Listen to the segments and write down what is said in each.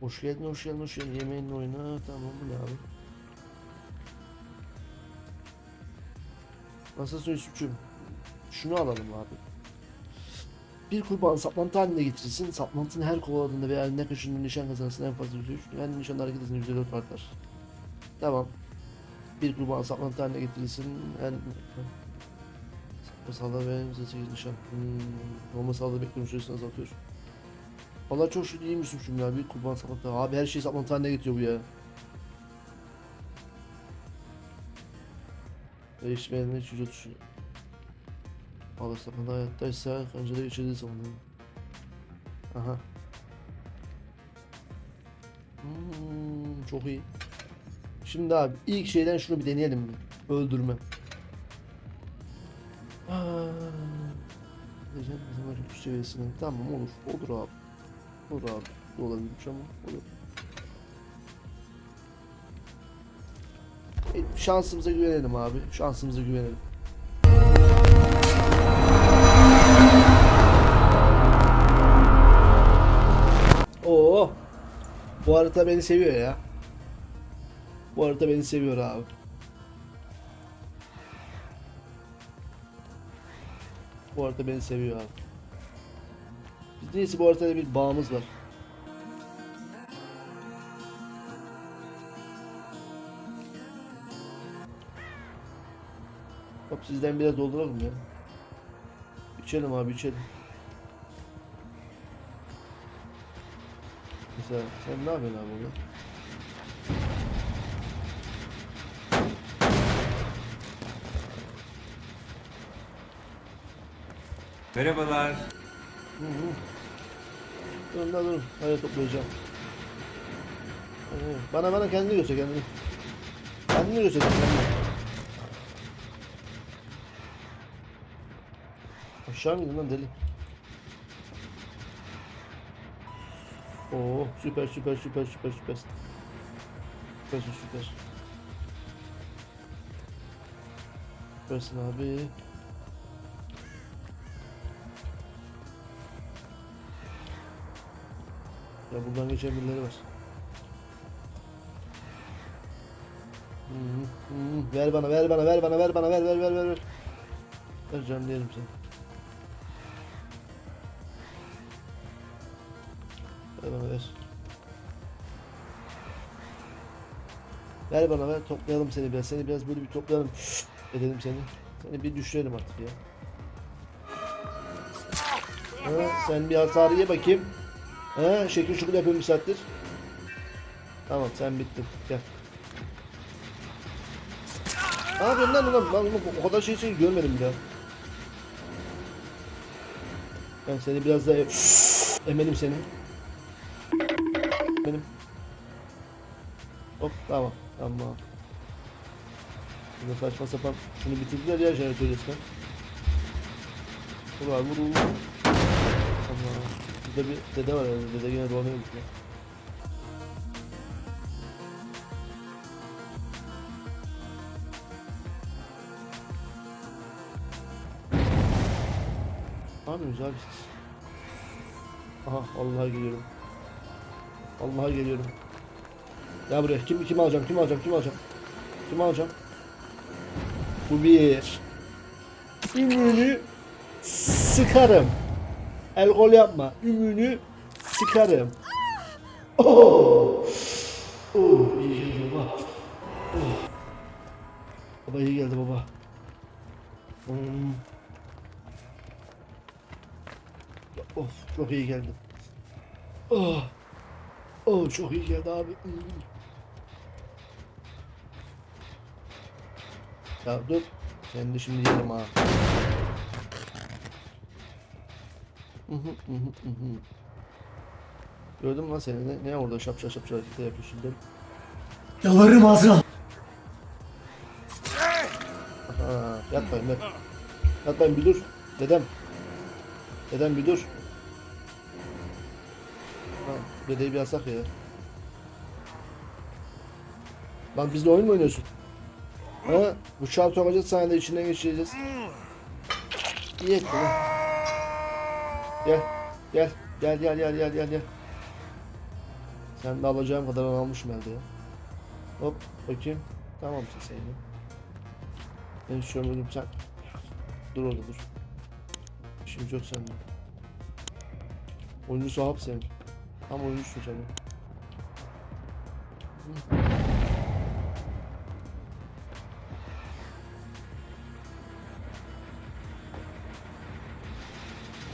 Hoş geldin, hoş geldin, hoş geldin. Yemeğinle oyna. Tamam bu ne abi? Nasılsın Yusuf'cum? Şunu alalım abi. Bir kurban saplantı halinde getirilsin. Saplantının her kovaladığında veya ne kaşında nişan kazansın en fazla %3. Yani nişan hareket hızını %4 artar. Tamam. Bir kurban saplantı haline getirilsin. En... Masalda ve %8 nişan. Hmm. Normal sağda bekleme süresini azaltıyor. Valla çok şükür iyi Yusuf'cum ya. Bir kurban saplantı. Abi her şeyi saplantı haline getiriyor bu ya. Değişmeyenler hiç ücret düşüyor. Alır saplantı hayattaysa kancada geçirdiği savunuyor. Aha. Hmm, çok iyi. Şimdi abi ilk şeyden şunu bir deneyelim mi? Öldürme. Aa, Diyeceğim bizim seviyesine. Tamam olur. Olur abi. Abi. Bu olabilirmiş ama olur. E, şansımıza güvenelim abi. Şansımıza güvenelim. Oo. Bu harita beni seviyor ya. Bu harita beni seviyor abi. Bu harita beni seviyor abi. Neyse bu haritada bir bağımız var. Hop sizden biraz dolduralım ya. İçelim abi içelim. Mesela sen ne yapıyorsun abi burada? Merhabalar. Hı hı. Durun da durun. Hayır toplayacağım. Hı, Bana bana kendini göster kendini. Kendini göster kendini. Aşağı mı gidin lan deli? Oo süper süper süper süper süper. Süpersin süper. Süpersin abi. Ya buradan geçen birileri var. Hı hı. Ver bana, ver bana, ver bana, ver bana, ver, ver, ver, ver, ver. Ver canım diyelim seni. Ver bana, ver. Ver bana, ver. Toplayalım seni biraz. Seni biraz böyle bir toplayalım. Edelim seni. Seni bir düşürelim artık ya. Ha, sen bir hasarı ye bakayım. He, şekil şukul yapıyorum bir. Tamam sen bittin. Gel. Ne yapıyorsun lan ulan? Ben o kadar şey seni görmedim daha. Ben seni biraz daha emelim seni. Benim. Hop tamam. Tamam. Burada saçma sapan şunu bitirdiler ya jeneratör resmen. Vur abi vur vur. Tamam. Burada bir dede var herhalde. Dede yine dolanıyor ya. Ne yapıyorsunuz abi siz? Aha Allah'a geliyorum. Allah'a geliyorum. Ya buraya kim kim alacağım kim alacağım kim alacağım? Kim alacağım? Bu bir. Ümünü sıkarım. El kol yapma. Ümünü sıkarım. Oh. Oh iyi geldi baba. Oh. Baba iyi geldi baba. Hmm. Of çok iyi geldi. Oh. Oh çok iyi geldi abi. Hmm. Ya dur. Sen de şimdi yerim ha. Mü lan seni ne, ne orada şapşal şapşal hareketler yapıyorsun dedim. Yalvarırım. Ha, yatmayın yat. Yatmayın bir dur. Dedem. Dedem bir dur. Ha, dedeyi bir alsak ya. Lan bizle oyun mu oynuyorsun? Ha? Bu çarp sokacağız sana da içinden geçireceğiz. İyi ettin ha. Gel. Gel. Gel gel gel gel gel gel. Sen de alacağım kadar almışım elde ya. Hop bakayım. Tamam de. Ben şu ölüm sen. Dur orada dur. İşimiz yok sende. Oyuncu sahip sen. Tam oyuncusun sen. Hı.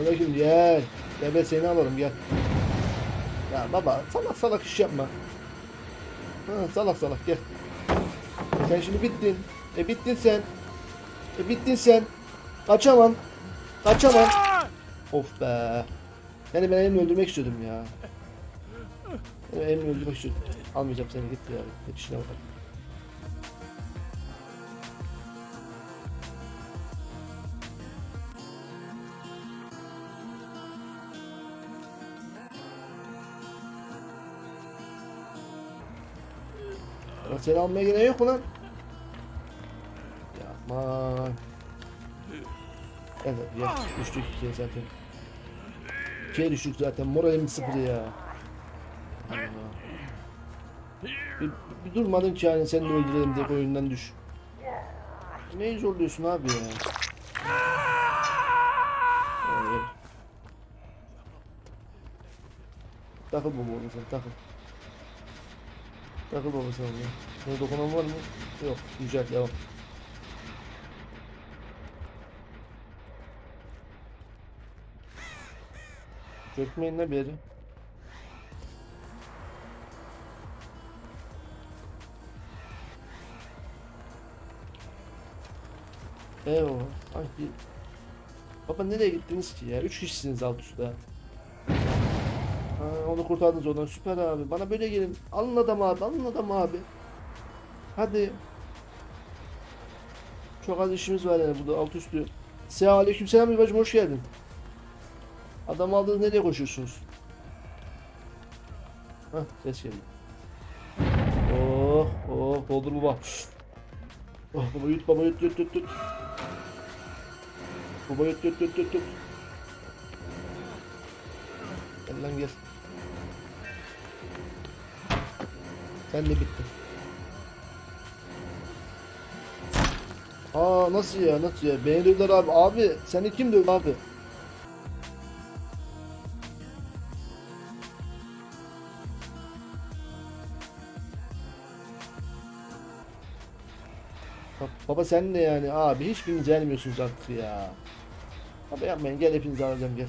Bakayım gel. Gel ben seni alırım gel. Ya baba salak salak iş yapma. Ha, salak salak gel. E sen şimdi bittin. E bittin sen. E bittin sen. Kaçamam. Kaçamam. Of be. Yani ben elimi öldürmek istiyordum ya. Yani elimi öldürmek istiyordum. Almayacağım seni git ya. Git işine bak. Seni almaya gerek yok mu lan? Yapma. Evet ya düştük ikiye zaten. İkiye düştük zaten moralim sıfır ya. Bir, bir durmadın ki yani seni de öldürelim diye oyundan düş. Neyi zorluyorsun abi ya? Evet. Takıl baba oğlum sen takıl. Takıl baba sen. Sana dokunan var mı? Yok. Güzel devam. Çökmeyin ne bir yeri. Eyvah. Ay bir... Baba nereye gittiniz ki ya? Üç kişisiniz alt üstte. Onu kurtardınız oradan. Süper abi. Bana böyle gelin. Alın adam abi. Alın adam abi. Hadi. Çok az işimiz var yani burada alt üstü. Selam aleyküm selam İbrahim hoş geldin. Adam aldınız nereye koşuyorsunuz? Hah ses geldi. Oh oh doldur baba. Oh baba yut baba yut yut yut yut. Baba yut yut yut yut yut. Gel lan gel. Sen de bittin. Aa nasıl ya nasıl ya? Beni dövdüler abi. Abi seni kim dövdü abi? Baba sen de yani abi hiçbiriniz gelmiyorsunuz artık ya. Baba yapmayın gel hepinizi alacağım gel.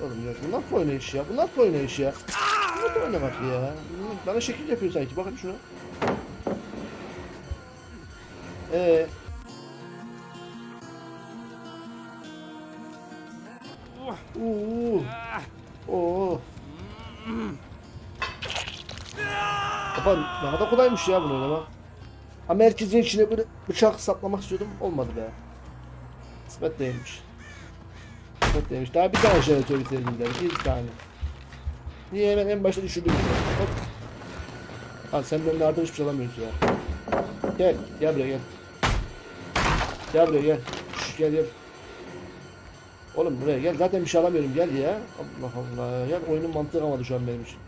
Oğlum ya bu nasıl oynayış ya? Bu nasıl oynayış ya? Bu nasıl oynamak ya? Bana şekil yapıyor sanki bakın şuna. Ee. Uuu. Oo. Baba ne kadar kolaymış ya bunu oynamak. Ama herkesin içine böyle bıçak saplamak istiyordum. Olmadı be. Kısmet değilmiş. Kısmet değilmiş. Daha bir tane jeneratör bitirdim. Bir tane. Niye hemen en başta düşürdüm? Hop. Lan senden de artık hiçbir şey alamıyoruz ya. Gel. Gel buraya gel. Gel buraya gel. Şş, gel gel. Oğlum buraya gel. Zaten bir şey alamıyorum. Gel ya. Allah Allah. Gel oyunun mantığı kalmadı şu an benim için.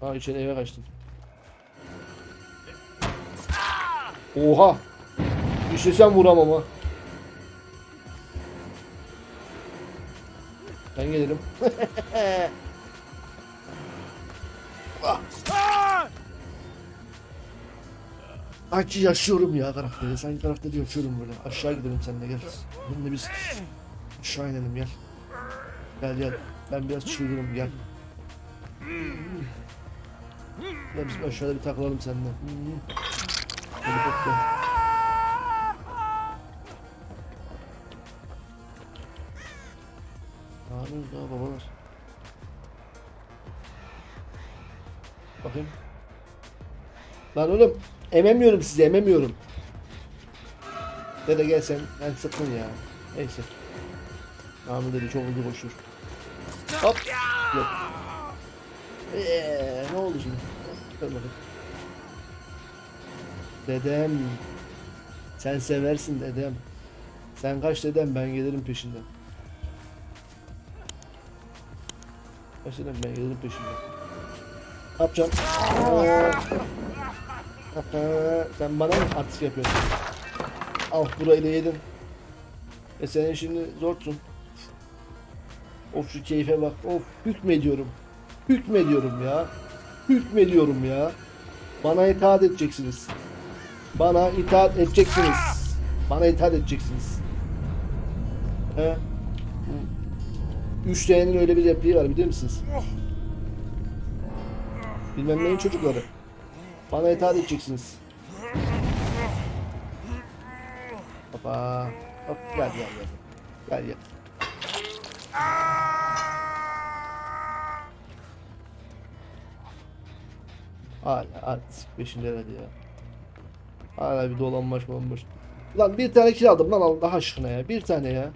Ha içeri eve kaçtım. Oha. İstesem vuramam ha. Gelirim. Ah. Acı yaşıyorum ya karakteri. Sanki karakteri yaşıyorum böyle. Aşağı gidelim seninle gel. Şimdi biz aşağı inelim gel. Gel gel. Ben biraz çılgınım gel. Gel biz aşağıda bir takılalım seninle. Helikopter. Yapıyorsunuz daha babalar? Bakayım. Lan oğlum ememiyorum sizi ememiyorum. Dede gel sen. Ben sıktın ya. Neyse. Namı dedi çok hızlı koşur. Hop. Yok. Eee ne oldu şimdi? Dur bakayım. Dedem. Sen seversin dedem. Sen kaç dedem ben gelirim peşinden. Başladım ben gelirim peşinden. Ne yapacağım? Sen bana mı artist yapıyorsun? Al burayı da yedin. E senin şimdi zorsun. Of şu keyfe bak. Of hükmediyorum. Hükmediyorum ya. Hükmediyorum ya. Bana itaat edeceksiniz. Bana itaat edeceksiniz. Bana itaat edeceksiniz. He? Üç T'nin öyle bir repliği var bilir misiniz? Bilmem neyin çocukları. Bana itaat edeceksiniz. Hoppa. Hop gel gel gel. Gel gel. Hala artık 5. herhalde ya. Hala bir dolanmaç dolanmaç. Lan bir tane kill aldım lan Allah aşkına ya. Bir tane ya.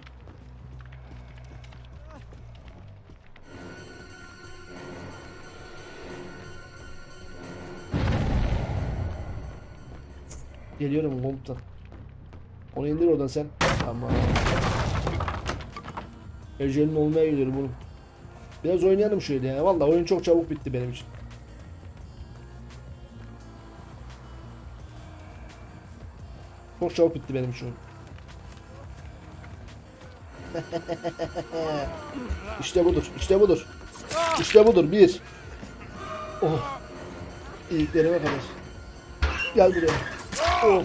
Geliyorum komutan. Onu indir oradan sen. Tamam. Ecelim olmaya gidiyorum oğlum. Biraz oynayalım şöyle ya. Vallahi oyun çok çabuk bitti benim için. Çok çabuk bitti benim için işte budur. işte budur. İşte budur. Bir. Oh. İliklerime kadar. Gel buraya. Oh.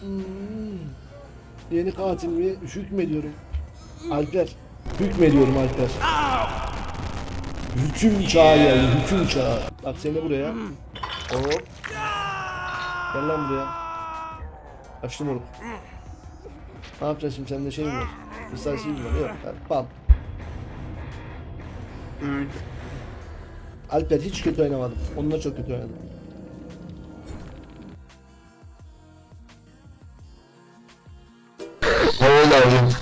Hmm. Yeni katilimi hükmediyorum. Alper. Hükmediyorum Alper. Hüküm çağı yani hüküm çağı. Bak seni buraya. Hop. Gel lan buraya. Açtım oğlum. Ne yapacağız şimdi sende şey mi var? Precisely mi var? Yok. Bam. Alper hiç kötü oynamadım. Onunla çok kötü oynadım. Oğlum